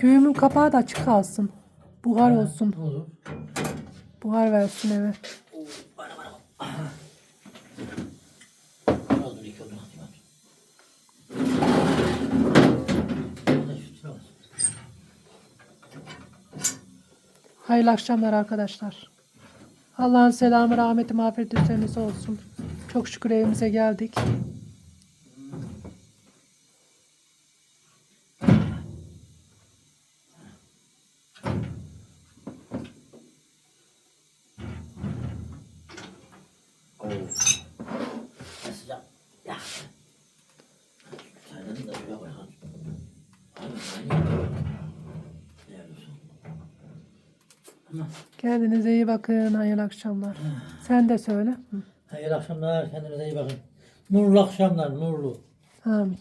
Güğümün kapağı da açık kalsın. Buhar olsun. Olur. Buhar versin eve. Hayırlı akşamlar arkadaşlar. Allah'ın selamı, rahmeti, mağfireti üzerinize olsun. Çok şükür evimize geldik. Ya. Da şuraya Kendinize iyi bakın. Hayırlı akşamlar. Sen de söyle. Hayırlı akşamlar. Kendinize iyi bakın. Nurlu akşamlar, nurlu. Amin.